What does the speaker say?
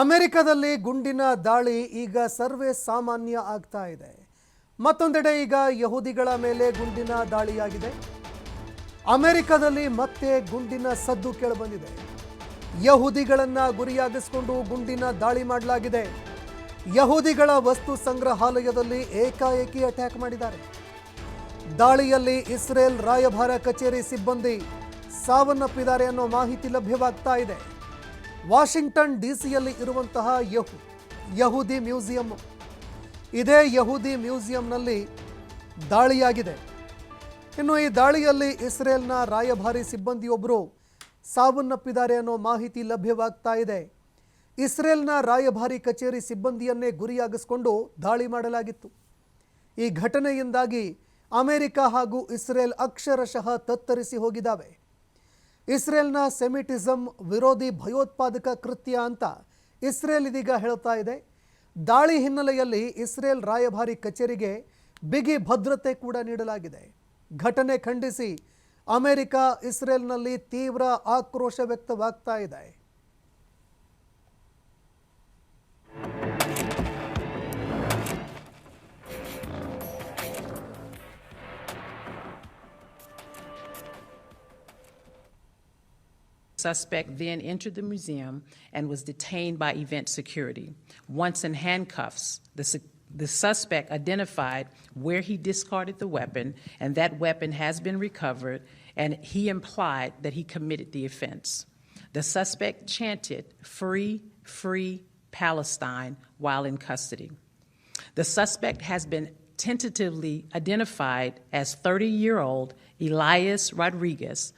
ಅಮೆರಿಕದಲ್ಲಿ ಗುಂಡಿನ ದಾಳಿ ಈಗ ಸರ್ವೇ ಸಾಮಾನ್ಯ ಆಗ್ತಾ ಇದೆ. ಮತ್ತೊಂದೆಡೆ ಈಗ ಯಹೂದಿಗಳ ಮೇಲೆ ಗುಂಡಿನ ದಾಳಿಯಾಗಿದೆ. ಅಮೆರಿಕದಲ್ಲಿ ಮತ್ತೆ ಗುಂಡಿನ ಸದ್ದು ಕೇಳಿಬಂದಿದೆ. ಯಹೂದಿಗಳನ್ನು ಗುರಿಯಾಗಿಸಿಕೊಂಡು ಗುಂಡಿನ ದಾಳಿ ಮಾಡಲಾಗಿದೆ. ಯಹೂದಿಗಳ ವಸ್ತು ಸಂಗ್ರಹಾಲಯದಲ್ಲಿ ಏಕಾಏಕಿ ಅಟ್ಯಾಕ್ ಮಾಡಿದ್ದಾರೆ. ದಾಳಿಯಲ್ಲಿ ಇಸ್ರೇಲ್ ರಾಯಭಾರ ಕಚೇರಿ ಸಿಬ್ಬಂದಿ ಸಾವನ್ನಪ್ಪಿದ್ದಾರೆ ಅನ್ನೋ ಮಾಹಿತಿ ಲಭ್ಯವಾಗ್ತಾ ಇದೆ. ವಾಷಿಂಗ್ಟನ್ ಡಿ ಸಿಯಲ್ಲಿ ಇರುವಂತಹ ಯಹು, ಯಹೂದಿ ಮ್ಯೂಸಿಯಂ. ಇದೇ ಯಹೂದಿ ಮ್ಯೂಸಿಯಂನಲ್ಲಿ ದಾಳಿಯಾಗಿದೆ. ಇನ್ನು ಈ ದಾಳಿಯಲ್ಲಿ ಇಸ್ರೇಲ್ನ ರಾಯಭಾರಿ ಸಿಬ್ಬಂದಿಯೊಬ್ಬರು ಸಾವನ್ನಪ್ಪಿದ್ದಾರೆ ಅನ್ನೋ ಮಾಹಿತಿ ಲಭ್ಯವಾಗ್ತಾ ಇದೆ. ಇಸ್ರೇಲ್ನ ರಾಯಭಾರಿ ಕಚೇರಿ ಸಿಬ್ಬಂದಿಯನ್ನೇ ಗುರಿಯಾಗಿಸಿಕೊಂಡು ದಾಳಿ ಮಾಡಲಾಗಿತ್ತು. ಈ ಘಟನೆಯಿಂದಾಗಿ ಅಮೆರಿಕ ಹಾಗೂ ಇಸ್ರೇಲ್ ಅಕ್ಷರಶಃ ತತ್ತರಿಸಿ ಹೋಗಿದ್ದಾವೆ. ಇಸ್ರೇಲ್ನ ಸೆಮಿಟಿಸಂ ವಿರೋಧಿ ಭಯೋತ್ಪಾದಕ ಕೃತ್ಯ ಅಂತ ಇಸ್ರೇಲ್ ಇದೀಗ ಹೇಳ್ತಾ ಇದೆ. ದಾಳಿ ಹಿನ್ನೆಲೆಯಲ್ಲಿ ಇಸ್ರೇಲ್ ರಾಯಭಾರಿ ಕಚೇರಿಗೆ ಬಿಗಿ ಭದ್ರತೆ ಕೂಡ ನೀಡಲಾಗಿದೆ. ಘಟನೆ ಖಂಡಿಸಿ ಅಮೆರಿಕ ಇಸ್ರೇಲ್ನಲ್ಲಿ ತೀವ್ರ ಆಕ್ರೋಶ ವ್ಯಕ್ತವಾಗ್ತಾ ಇದೆ. Suspect then entered the museum and was detained by event security. Once in handcuffs, the, su- the suspect identified where he discarded the weapon, and that weapon has been recovered, and he implied that he committed the offense. The suspect chanted, Free, Free Palestine, while in custody. The suspect has been tentatively identified as 30 year old Elias Rodriguez.